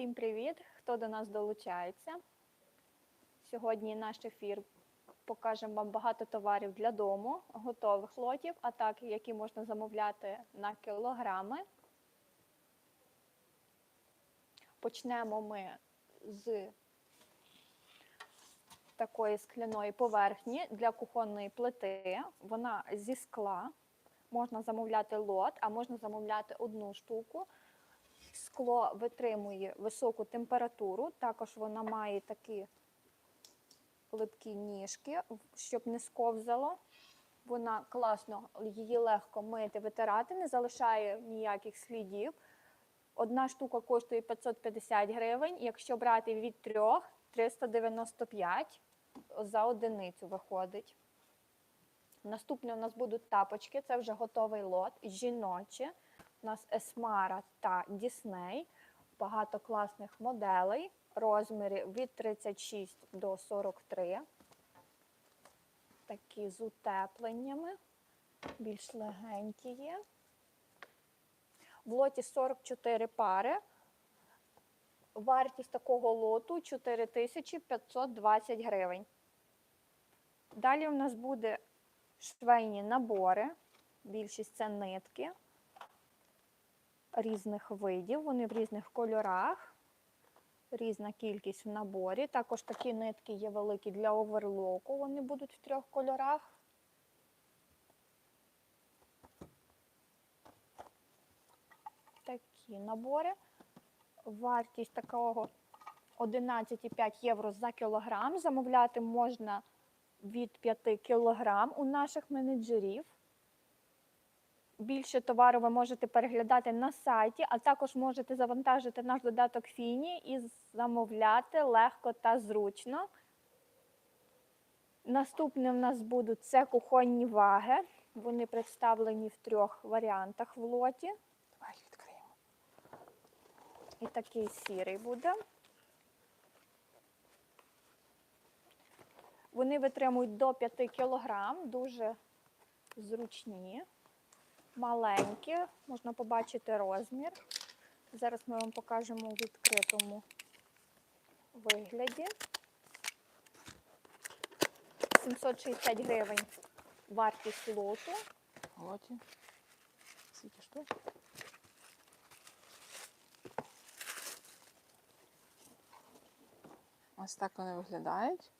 Всім привіт! Хто до нас долучається? Сьогодні наш ефір покажемо вам багато товарів для дому, готових лотів, а так, які можна замовляти на кілограми. Почнемо ми з такої скляної поверхні для кухонної плити. Вона зі скла. Можна замовляти лот, а можна замовляти одну штуку. Скло витримує високу температуру, також вона має такі липкі ніжки, щоб не сковзало. Вона класно, її легко мити, витирати, не залишає ніяких слідів. Одна штука коштує 550 гривень, якщо брати від трьох 395 за одиницю виходить. Наступні у нас будуть тапочки, це вже готовий лот, жіночі. У нас Есмара та Дісней. Багато класних моделей. Розміри від 36 до 43. Такі з утепленнями. Більш легенькі є. В лоті 44 пари. Вартість такого лоту 4520 гривень. Далі у нас буде швейні набори. Більшість це нитки різних видів, вони в різних кольорах, різна кількість в наборі. Також такі нитки є великі для оверлоку, вони будуть в трьох кольорах. Такі набори. Вартість такого 11,5 євро за кілограм. Замовляти можна від 5 кілограм у наших менеджерів. Більше товару ви можете переглядати на сайті, а також можете завантажити наш додаток Фіні і замовляти легко та зручно. Наступне в нас будуть це кухонні ваги. Вони представлені в трьох варіантах в лоті. Давай відкриємо. І такий сірий буде. Вони витримують до 5 кг, дуже зручні, маленькі, можна побачити розмір. Зараз ми вам покажемо у відкритому вигляді. 760 гривень вартість лоту. Лоті. Скільки штук? Ось так вони виглядають.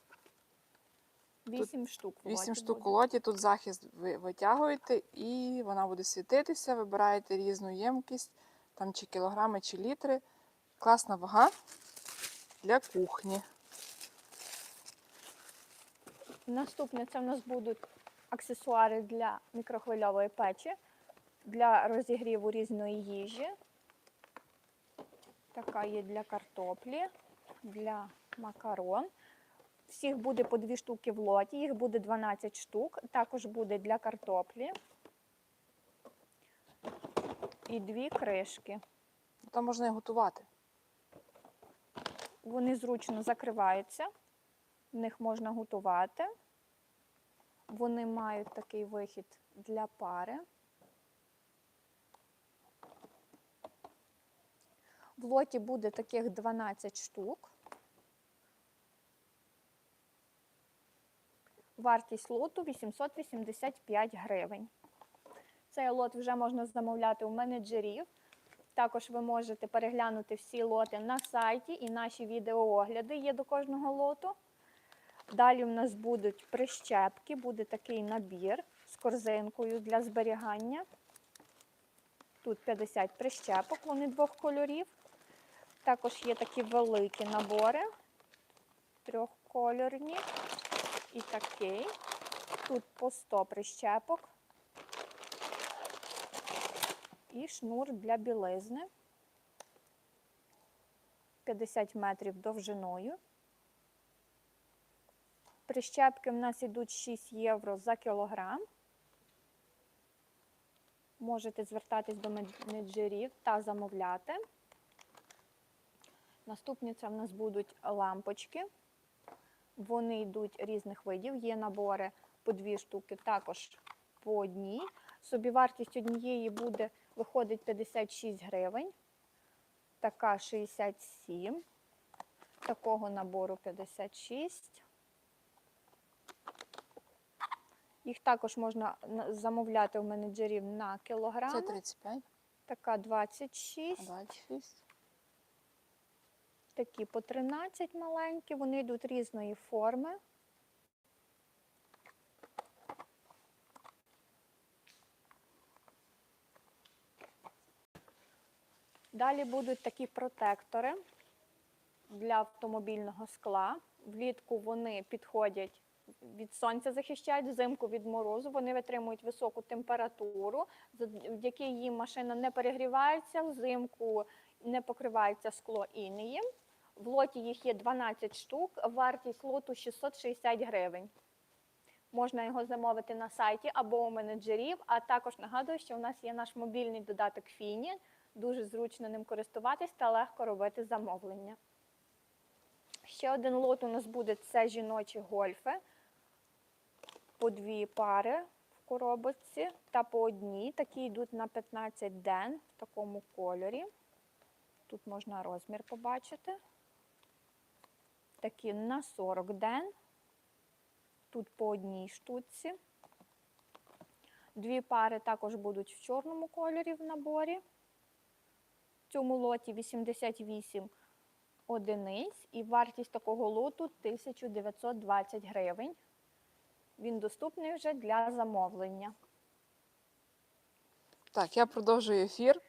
8 штук. в 8 штук у лоті, тут захист ви витягуєте і вона буде світитися, вибираєте різну ємкість, там чи кілограми, чи літри. Класна вага для кухні. Наступне це в нас будуть аксесуари для мікрохвильової печі, для розігріву різної їжі. Така є для картоплі, для макарон. Всіх буде по дві штуки в лоті, їх буде 12 штук. Також буде для картоплі. І дві кришки. Там можна і готувати. Вони зручно закриваються, в них можна готувати. Вони мають такий вихід для пари. В лоті буде таких 12 штук. Вартість лоту 885 гривень. Цей лот вже можна замовляти у менеджерів. Також ви можете переглянути всі лоти на сайті і наші відеоогляди є до кожного лоту. Далі в нас будуть прищепки, буде такий набір з корзинкою для зберігання. Тут 50 прищепок, вони двох кольорів. Також є такі великі набори, трьохкольорні і такий. Тут по 100 прищепок і шнур для білизни 50 метрів довжиною. Прищепки в нас йдуть 6 євро за кілограм. Можете звертатись до менеджерів та замовляти. Наступні це в нас будуть лампочки. Вони йдуть різних видів. Є набори по дві штуки, також по одній. Собівартість однієї буде виходить 56 гривень. така 67, такого набору 56. Їх також можна на- замовляти у менеджерів на кілограм. Це 35, Така 26, 26. Такі по 13 маленькі. Вони йдуть різної форми. Далі будуть такі протектори для автомобільного скла. Влітку вони підходять від сонця, захищають, взимку від морозу. Вони витримують високу температуру, завдяки їм машина не перегрівається, взимку не покривається скло інеєм. В лоті їх є 12 штук, вартість лоту 660 гривень. Можна його замовити на сайті або у менеджерів. А також нагадую, що у нас є наш мобільний додаток Фіні. Дуже зручно ним користуватись та легко робити замовлення. Ще один лот у нас буде це жіночі гольфи. По дві пари в коробочці та по одній. Такі йдуть на 15 ден в такому кольорі. Тут можна розмір побачити. Такі на 40 ден. Тут по одній штуці. Дві пари також будуть в чорному кольорі в наборі. В цьому лоті 88 одиниць і вартість такого лоту 1920 гривень. Він доступний вже для замовлення. Так, я продовжую ефір.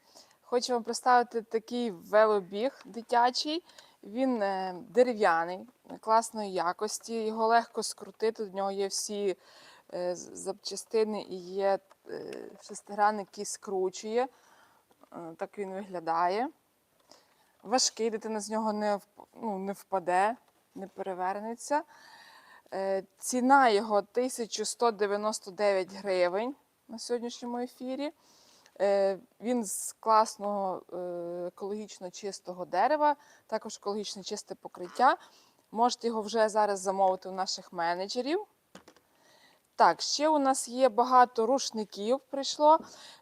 Вам представити такий велобіг дитячий. Він е, дерев'яний, класної якості. Його легко скрутити. До нього є всі е, запчастини і є е, шестигранник, який скручує. Так він виглядає. Важкий, дитина з нього не, ну, не впаде, не перевернеться. Ціна його 1199 гривень на сьогоднішньому ефірі. Е, Він з класного е, екологічно чистого дерева, також екологічно чисте покриття. Можете його вже зараз замовити у наших менеджерів. Так, ще у нас є багато рушників прийшло.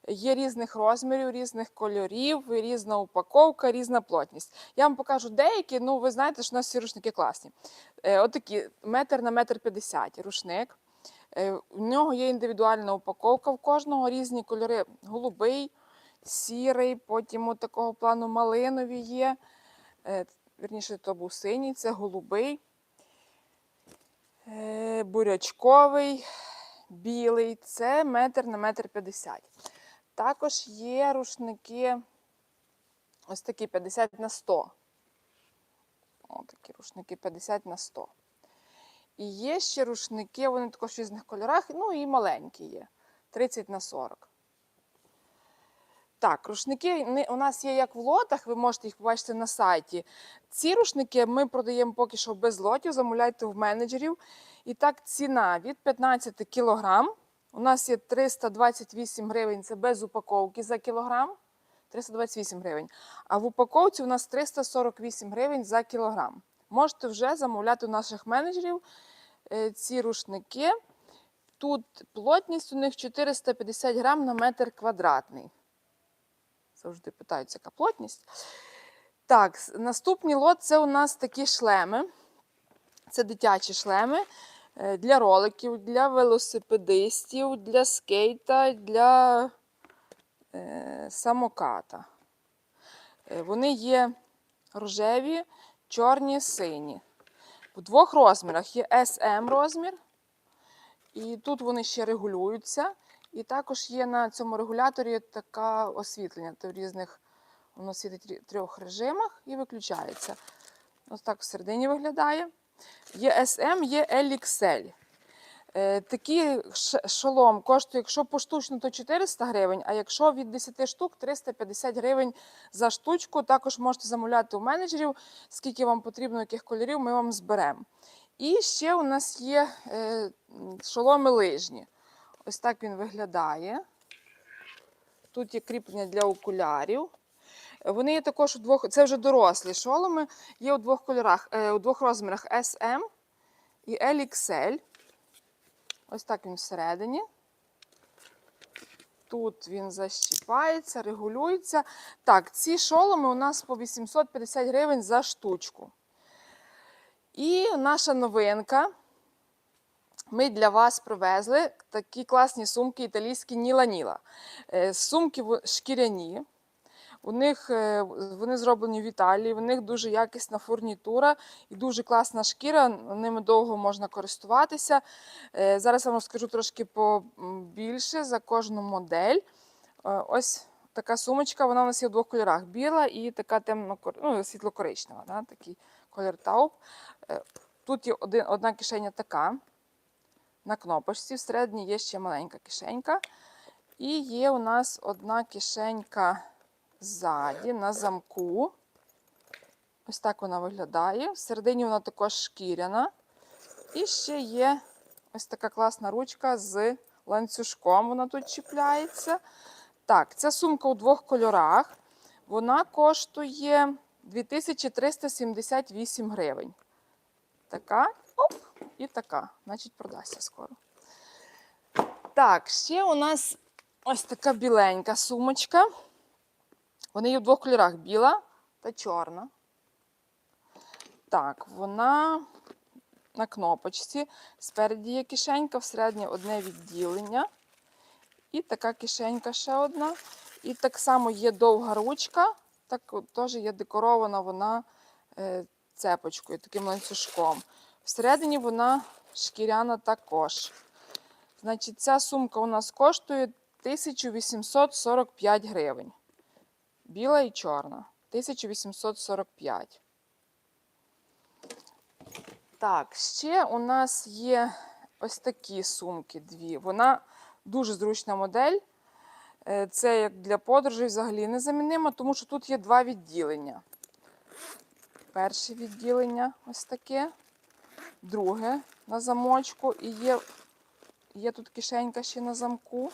Є різних розмірів, різних кольорів, різна упаковка, різна плотність. Я вам покажу деякі, ну ви знаєте, що у нас всі рушники класні. Е, отакі, метр на метр п'ятдесят рушник. Е, В нього є індивідуальна упаковка в кожного, різні кольори. Голубий, сірий, потім от такого плану малинові є. Е, Вірніше, то був синій, це голубий, Е, бурячковий, білий. Це метр на метр п'ятдесят. Також є рушники ось такі 50 на 100. Ось такі рушники 50 на 100. І є ще рушники, вони також в різних кольорах, ну і маленькі є. 30 на 40. Так, рушники у нас є як в лотах, ви можете їх побачити на сайті. Ці рушники ми продаємо поки що без лотів, замовляйте в менеджерів. І так, ціна від 15 кг. У нас є 328 гривень, це без упаковки за кілограм. 328 гривень. А в упаковці у нас 348 гривень за кілограм. Можете вже замовляти у наших менеджерів ці рушники. Тут плотність у них 450 грам на метр квадратний. Завжди питають, яка плотність. Так, наступний лот це у нас такі шлеми. Це дитячі шлеми е, для роликів, для велосипедистів, для скейта, для е, самоката. Е, Вони є рожеві, чорні, сині. В двох розмірах є SM розмір, і тут вони ще регулюються. І також є на цьому регуляторі таке освітлення. То в різних воно світить в трьох режимах і виключається. Ось так всередині виглядає. Є SM, є LXL. Е, Такий шолом коштує, якщо поштучно, то 400 гривень, а якщо від 10 штук 350 гривень за штучку. Також можете замовляти у менеджерів, скільки вам потрібно, яких кольорів, ми вам зберемо. І ще у нас є е, шоломи лижні. Ось так він виглядає. Тут є кріплення для окулярів. Вони є також у двох, це вже дорослі шоломи, є у двох кольорах, е, у двох розмірах SM і LXL. Ось так він всередині. Тут він защіпається, регулюється. Так, ці шоломи у нас по 850 гривень за штучку. І наша новинка. Ми для вас привезли такі класні сумки італійські Ніла Ніла. Е, Сумки шкіряні. У них е, вони зроблені в Італії, у них дуже якісна фурнітура і дуже класна шкіра. Ними довго можна користуватися. Е, Зараз я вам розкажу трошки побільше за кожну модель. Е, Ось така сумочка, вона у нас є в двох кольорах: біла і така темно ну, світло-коричнева. Да? Такий колір тауп. Тут є один, одна кишеня така на кнопочці. Всередині є ще маленька кишенька. І є у нас одна кишенька ззаді на замку. Ось так вона виглядає. Всередині вона також шкіряна. І ще є ось така класна ручка з ланцюжком. Вона тут чіпляється. Так, ця сумка у двох кольорах. Вона коштує 2378 гривень. Така, оп, і така. Значить, продасться скоро. Так, ще у нас ось така біленька сумочка. Вони є в двох кольорах: біла та чорна. Так, вона на кнопочці. Спереді є кишенька, всередині одне відділення. І така кишенька ще одна. І так само є довга ручка, так теж є декорована вона е, цепочкою, таким ланцюжком. Всередині вона шкіряна також. Значить, ця сумка у нас коштує 1845 гривень. Біла і чорна. 1845. Так, ще у нас є ось такі сумки дві. Вона дуже зручна модель. Е, Це як для подорожей взагалі незамінима, тому що тут є два відділення. Перше відділення ось таке, друге на замочку, і є, є тут кишенька ще на замку.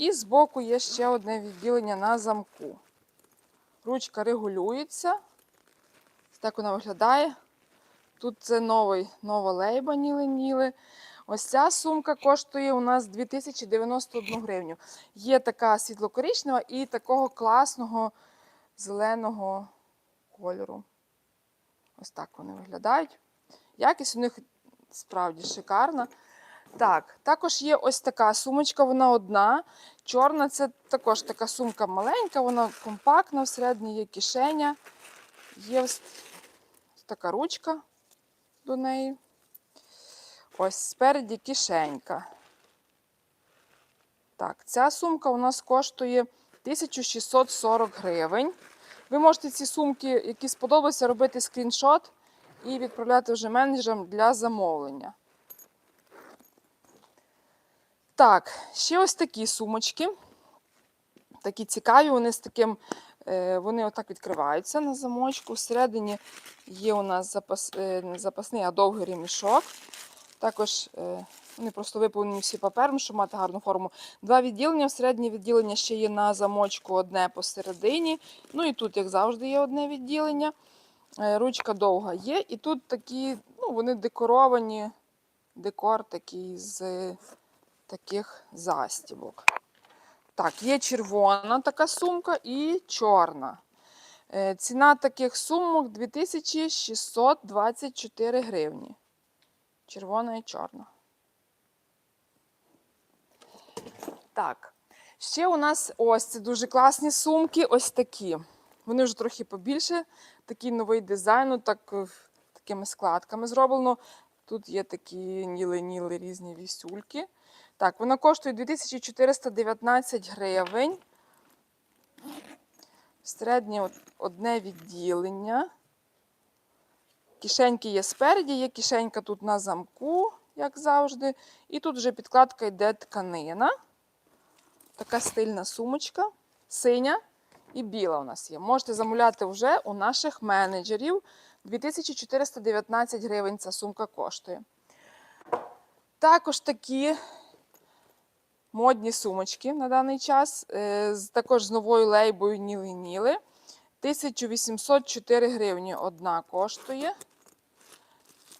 І збоку є ще одне відділення на замку. Ручка регулюється. Так вона виглядає. Тут це новий, нова лейба ніли-ніли. Ось ця сумка коштує у нас 2091 гривню. Є така світло-коричнева і такого класного зеленого кольору. Ось так вони виглядають. Якість у них справді шикарна. Так, також є ось така сумочка, вона одна. Чорна це також така сумка маленька, вона компактна, всередині є кишеня. Є ось така ручка до неї. Ось спереді кишенька. Так, ця сумка у нас коштує 1640 гривень. Ви можете ці сумки, які сподобаються, робити скріншот і відправляти вже менеджерам для замовлення. Так, ще ось такі сумочки. Такі цікаві, вони з таким, е, вони отак відкриваються на замочку. Всередині є у нас запас, е, запасний, а довгий ремішок. Також е, вони просто виповнені всі папером, щоб мати гарну форму. Два відділення. Середнє відділення ще є на замочку, одне посередині. Ну і тут, як завжди, є одне відділення. Ручка довга є. І тут такі, ну, вони декоровані, декор такий з таких застібок. Так, є червона така сумка і чорна. Е, Ціна таких сумок 2624 гривні. Червона і чорна. Так. Ще у нас ось це дуже класні сумки, ось такі. Вони вже трохи побільше. Такий новий дизайн, ну, так, е, такими складками зроблено. Тут є такі ніли-ніли різні вісюльки. Так, вона коштує 2419 гривень. Середнє одне відділення. Кишеньки є спереді, є кишенька тут на замку, як завжди. І тут вже підкладка йде тканина. Така стильна сумочка, синя і біла у нас є. Можете замовляти вже у наших менеджерів. 2419 гривень ця сумка коштує. Також такі модні сумочки на даний час, е, також з новою лейбою Ніли-Ніли. 1804 гривні одна коштує.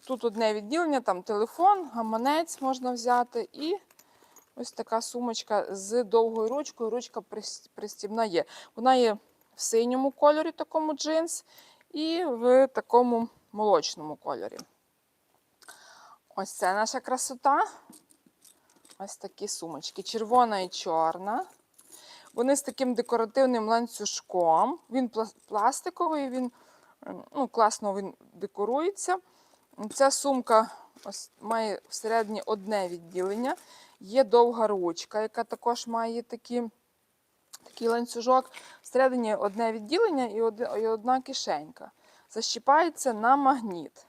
Тут одне відділення, там телефон, гаманець можна взяти і Ось така сумочка з довгою ручкою. Ручка прис- пристібна є. Вона є в синьому кольорі, такому джинс, і в такому молочному кольорі. Ось це наша красота. Ось такі сумочки. Червона і чорна. Вони з таким декоративним ланцюжком. Він пластиковий, він ем, ну, класно він декорується. Ця сумка ось має всередині одне відділення. Є довга ручка, яка також має такі, такий ланцюжок. Всередині одне відділення і, одна кишенька. Защіпається на магніт.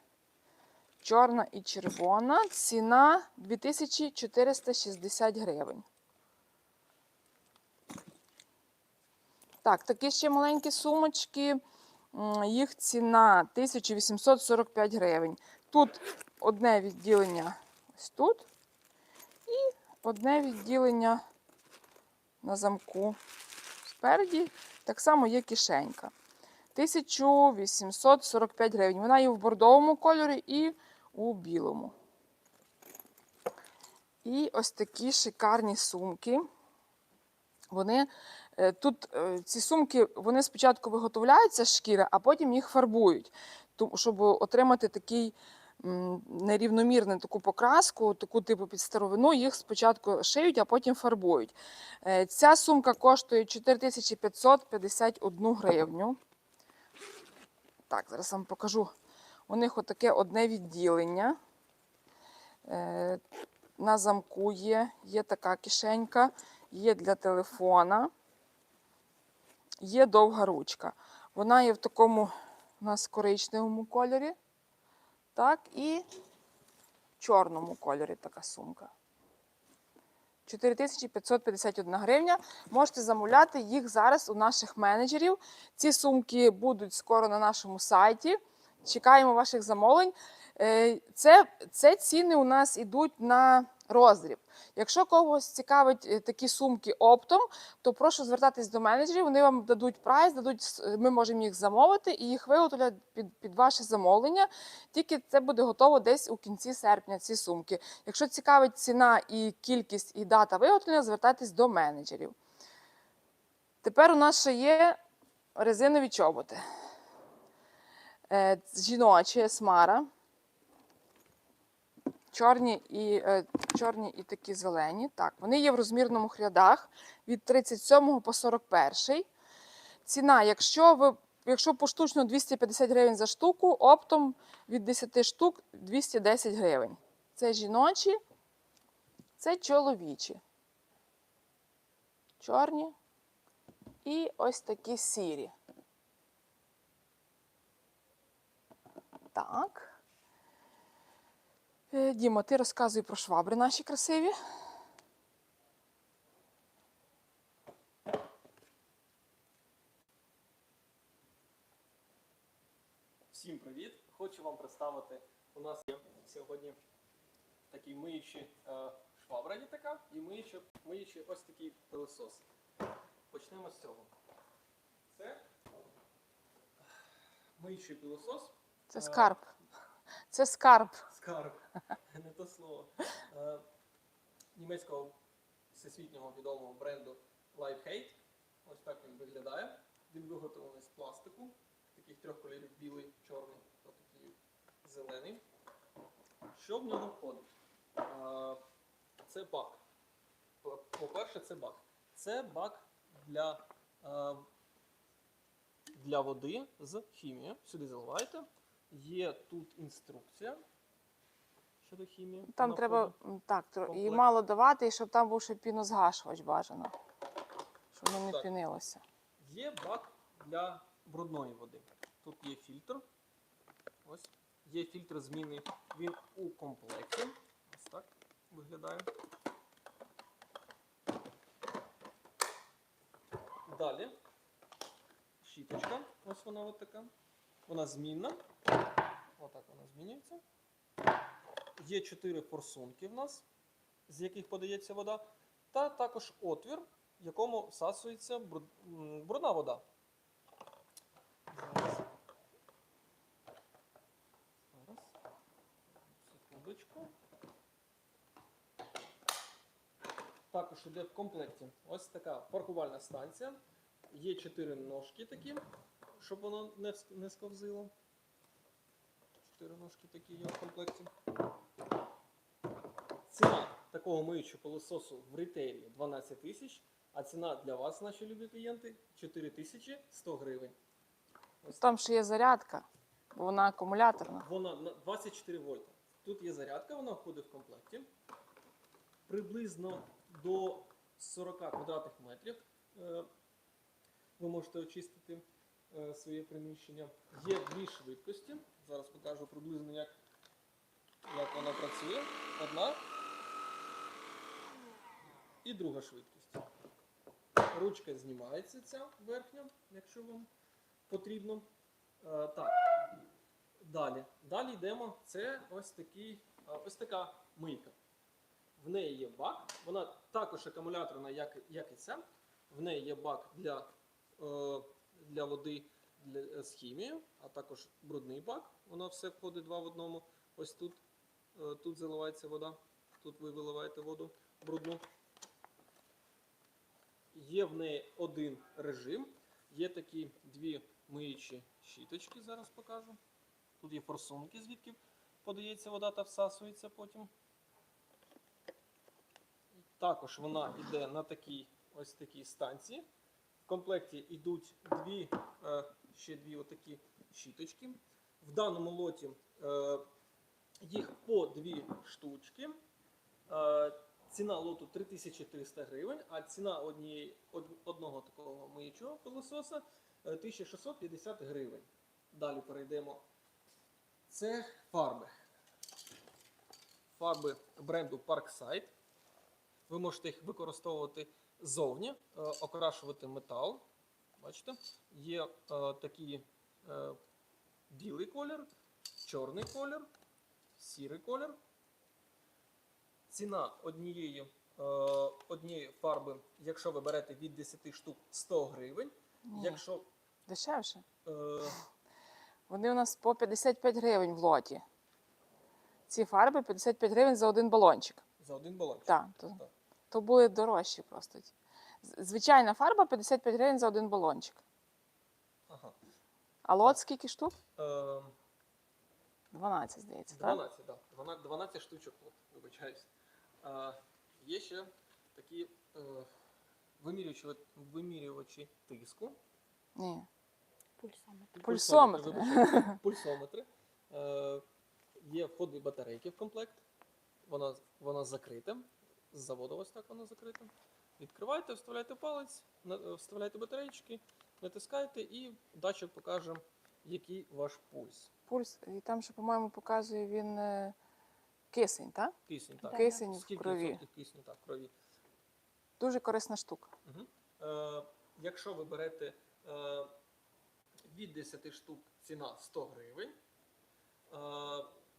Чорна і червона. Ціна 2460 гривень. Так, такі ще маленькі сумочки. Їх ціна 1845 гривень. Тут одне відділення ось тут. І одне відділення на замку. Спереді так само є кишенька. 1845 гривень. Вона є в бордовому кольорі і у білому. І ось такі шикарні сумки. Вони е, тут е, ці сумки вони спочатку виготовляються з шкіри, а потім їх фарбують, щоб отримати такий нерівномірну таку покраску, таку типу під старовину, їх спочатку шиють, а потім фарбують. Е, Ця сумка коштує 4551 гривню. Так, зараз вам покажу. У них отаке одне відділення. Е, На замку є, є така кишенька, є для телефона, є довга ручка. Вона є в такому у нас коричневому кольорі. Так, і в чорному кольорі така сумка. 4551 гривня. Можете замовляти їх зараз у наших менеджерів. Ці сумки будуть скоро на нашому сайті. Чекаємо ваших замовлень. Е, Це, це ціни у нас йдуть на роздріб. Якщо когось цікавить е, такі сумки оптом, то прошу звертатись до менеджерів. Вони вам дадуть прайс, дадуть, ми можемо їх замовити і їх виготовлять під, під ваше замовлення. Тільки це буде готово десь у кінці серпня. Ці сумки. Якщо цікавить ціна і кількість, і дата виготовлення, звертайтесь до менеджерів. Тепер у нас ще є резинові чоботи. Е, Жіночі смара. Чорні і, е, чорні і такі зелені. Так, вони є в розмірному рядах від 37 по 41. Ціна, якщо ви якщо поштучно 250 гривень за штуку, оптом від 10 штук 210 гривень. Це жіночі, це чоловічі. Чорні і ось такі сірі. Так. Е, Діма, ти розказуй про швабри наші красиві. Всім привіт! Хочу вам представити. У нас є сьогодні такий миючий е, швабра є така і миючий, миючий ось такий пилосос. Почнемо з цього. Це миючий пилосос. Це Е, скарб. Це скарб. Скарб, не то слово. Е, німецького всесвітнього відомого бренду Lifehate. Ось так він виглядає. Він виготовлений з пластику, таких трьох кольорів білий, чорний та такий зелений. Що в нього входить? Е, Це бак. По- По-перше, це бак. Це бак для, е, для води з хімією. Сюди заливаєте. Є тут інструкція щодо хімії. Там Вона треба так, тро- і комплект. мало давати, і щоб там був ще пінозгашувач бажано. Щоб воно не Так. пінилося. Є бак для брудної води. Тут є фільтр. Ось. Є фільтр змінний. Він у комплекті. Ось так виглядає. Далі. Щіточка. Ось вона от така. Вона змінна. Отак вона змінюється. Є чотири форсунки в нас, з яких подається вода. Та також отвір, в якому всасується бруд- брудна вода. Зараз. Зараз. Секундочку. також йде в комплекті ось така паркувальна станція. Є чотири ножки такі, щоб воно не, не сковзило. Чотири ножки такі є в комплекті. Ціна такого миючого пилососу в ритейлі 12 тисяч, а ціна для вас, наші любі клієнти, 4100 гривень. Ось Там ще є зарядка, бо вона акумуляторна. Вона на 24 вольта. Тут є зарядка, вона входить в комплекті. Приблизно до 40 квадратних метрів е, ви можете очистити своє приміщення. Є дві швидкості. Зараз покажу приблизно, як, як вона працює. Одна і друга швидкість. Ручка знімається ця верхня, якщо вам потрібно. Е, Так, Далі. Далі йдемо. Це ось такий, ось така мийка. В неї є бак. Вона також акумуляторна, як, як і ця. В неї є бак для, е, для води для, е, з хімією, а також брудний бак. Воно все входить два в одному. Ось тут, е, тут заливається вода, тут ви виливаєте воду брудну. Є в неї один режим. Є такі дві миючі щіточки, зараз покажу. Тут є форсунки, звідки подається вода та всасується потім. Також вона йде на такій ось такій станції. Комплекті йдуть дві, е, ще дві отакі щіточки. В даному лоті е, їх по дві штучки. Е, ціна лоту 3300 гривень, а ціна однієї, одного такого миючого пилососа е, 1650 гривень. Далі перейдемо це фарби. Фарби бренду Parkside. Ви можете їх використовувати ззовні, е, окрашувати метал. Бачите? Є е, такий е, білий колір, чорний колір, сірий колір. Ціна однієї, однієї фарби, якщо ви берете від 10 штук 100 гривень. Ні, Якщо дешевше. е, Вони у нас по 55 гривень в лоті. Ці фарби 55 гривень за один балончик. за один балончик. Так, Так. То були дорожчі просто. Звичайна фарба 55 гривень за один балончик. Ага. А лот скільки штук? Е, 12, здається, так? 12, так. 12, 12 штучок, от, вибачаюсь. Є ще такі е, вимірювачі, вимірювачі тиску. Ні. Пульсометр. Пульсометри. вибачаюсь, Пульсометри. Е, є входи батарейки в комплект. Вона, вона закрита. З заводу ось так вона закрита. Відкриваєте, вставляєте палець, на- вставляєте батарейки, натискаєте і датчик покаже, який ваш пульс. Пульс. І там ще, по-моєму, показує він е, кисень, так? Кисень, так. Кисень в Скільки крові. відсотків кисню так, в крові. Дуже корисна штука. Угу. Е, якщо ви берете е, від 10 штук ціна 100 гривень. Е,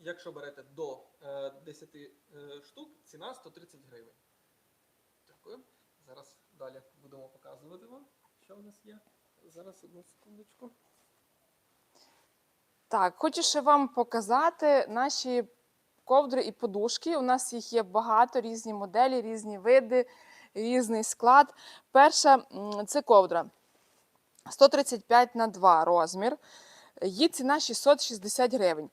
якщо берете до е, 10 е, штук, ціна 130 гривень. Дякую. Зараз далі будемо показувати вам, що в нас є. Зараз одну секундочку. Так, хочу ще вам показати наші ковдри і подушки. У нас їх є багато, різні моделі, різні види, різний склад. Перша це ковдра 135 на 2 розмір. Її ціна 660 гривень.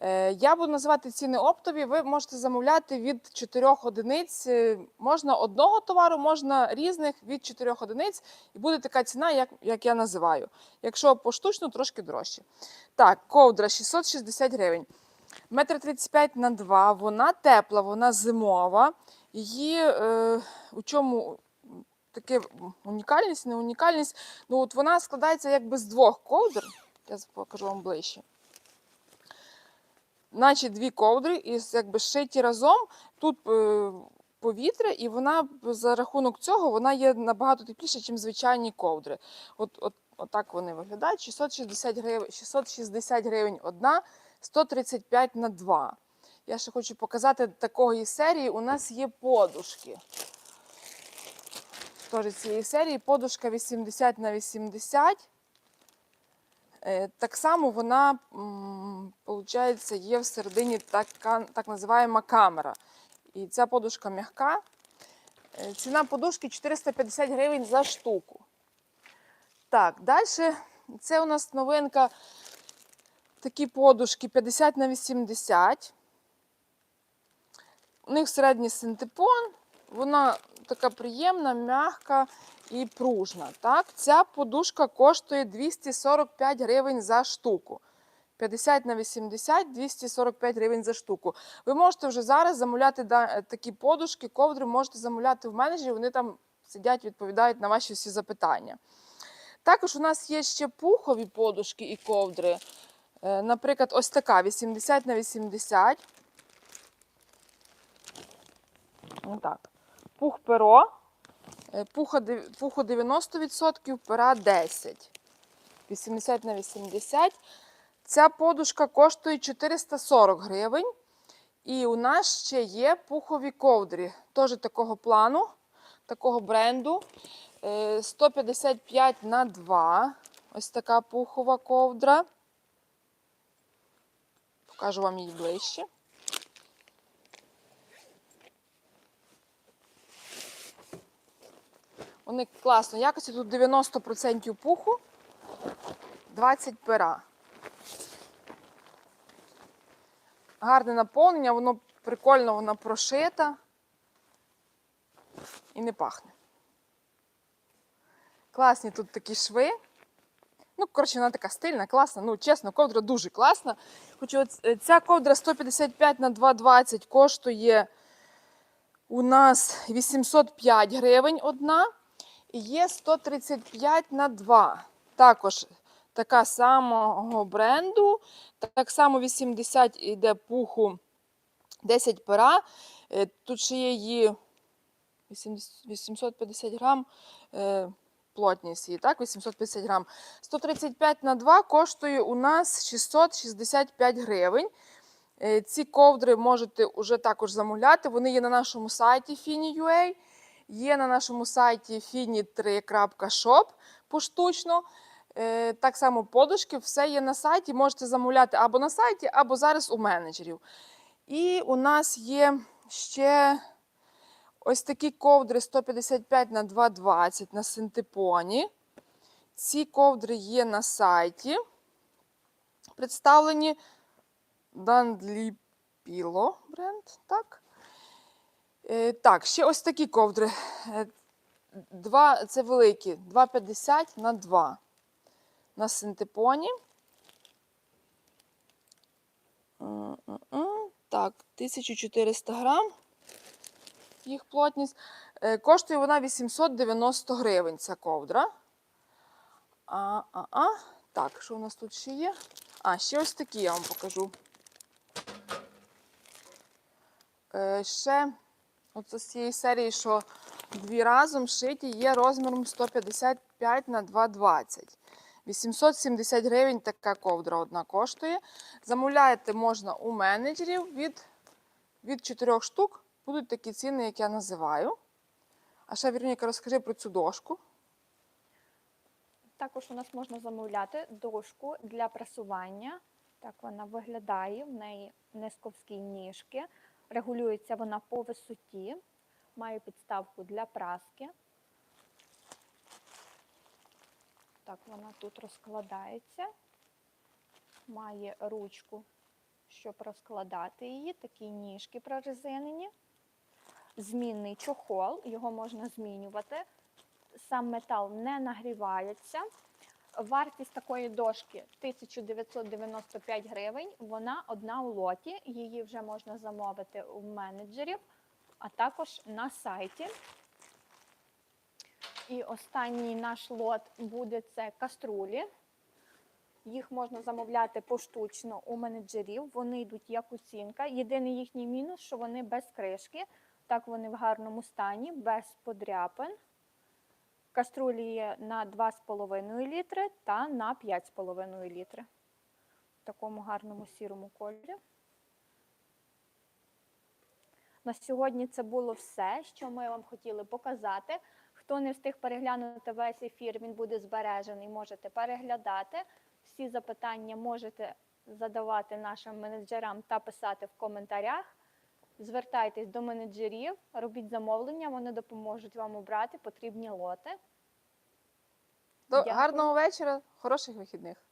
Е, Я буду називати ціни оптові. Ви можете замовляти від 4 одиниць. Е, Можна одного товару, можна різних від 4 одиниць, і буде така ціна, як, як я називаю. Якщо поштучно, трошки дорожче. Так, ковдра 660 гривень. Метр 35 на 2. Вона тепла, вона зимова. Її е, у чому таке унікальність, не унікальність. Ну, от вона складається якби з двох ковдр. Я покажу вам ближче. Наче дві ковдри, і якби зшиті разом. Тут е, повітря, і вона за рахунок цього вона є набагато тепліша, ніж звичайні ковдри. От, от, отак вони виглядають. 660 гривень, 660 гривень одна, 135 на 2. Я ще хочу показати такої серії. У нас є подушки. Теж цієї серії подушка 80 на 80. Е, Так само вона, виходить, є всередині така так називаємо камера. І ця подушка м'яка. Е, Ціна подушки 450 гривень за штуку. Так, далі це у нас новинка. Такі подушки 50 на 80. У них середній синтепон. Вона така приємна, м'яка і пружна. Так? Ця подушка коштує 245 гривень за штуку. 50 на 80, 245 гривень за штуку. Ви можете вже зараз замовляти такі подушки, ковдри можете замовляти в менеджері, вони там сидять, відповідають на ваші всі запитання. Також у нас є ще пухові подушки і ковдри. Е, Наприклад, ось така 80 на 80. Отак. Пух перо. Е, пуху 90%, пера 10. 80 на 80. Ця подушка коштує 440 гривень. І у нас ще є пухові ковдри. Теж такого плану, такого бренду. Е, 155 на 2. Ось така пухова ковдра. Покажу вам її ближче. Вони класно. Якості тут 90% пуху, 20 пера. Гарне наповнення, воно прикольно, воно прошита і не пахне. Класні тут такі шви. Ну, коротше, вона така стильна, класна. Ну, чесно, ковдра дуже класна. Хоча от, е, ця ковдра 155 на 220 коштує у нас 805 гривень одна. І є 135 на 2. Також така самого бренду. Так само 80 йде пуху 10 пера. Е, Тут ще є її 850 грам е, плотність її, так? 850 грам. 135 на 2 коштує у нас 665 гривень. Е, Ці ковдри можете вже також замовляти. Вони є на нашому сайті Fini.ua, є на нашому сайті fini3.shop поштучно. Е, Так само подушки, все є на сайті. Можете замовляти або на сайті, або зараз у менеджерів. І у нас є ще ось такі ковдри 155 на 220 на синтепоні. Ці ковдри є на сайті. Представлені Дандліпіло бренд. Так. Е, так, ще ось такі ковдри. Е, Два, це великі, 2,50 на 2 на синтепоні. Так, 1400 грам. Їх плотність. Е, Коштує вона 890 гривень, ця ковдра. А, а, а. Так, що у нас тут ще є? А, ще ось такі я вам покажу. Ще от з цієї серії, що дві разом шиті, є розміром 155 на 220. 870 гривень така ковдра одна коштує. Замовляєте можна у менеджерів від, від 4 штук. Будуть такі ціни, як я називаю. А ще, Віроніка, розкажи про цю дошку. Також у нас можна замовляти дошку для прасування. Так вона виглядає, в неї низьковські ніжки. Регулюється вона по висоті. Має підставку для праски. Так, вона тут розкладається. Має ручку, щоб розкладати її, такі ніжки прорезинені. Змінний чохол, його можна змінювати. Сам метал не нагрівається. Вартість такої дошки 1995 гривень. Вона одна у лоті. Її вже можна замовити у менеджерів, а також на сайті. І останній наш лот буде це каструлі. Їх можна замовляти поштучно у менеджерів. Вони йдуть як оцінка. Єдиний їхній мінус, що вони без кришки. Так вони в гарному стані, без подряпин. Каструлі є на 2,5 літри та на 5,5 літри. В такому гарному сірому кольорі. На сьогодні це було все, що ми вам хотіли показати. Хто не встиг переглянути весь ефір, він буде збережений, можете переглядати. Всі запитання можете задавати нашим менеджерам та писати в коментарях. Звертайтесь до менеджерів, робіть замовлення, вони допоможуть вам обрати потрібні лоти. До Дякую. гарного вечора, хороших вихідних.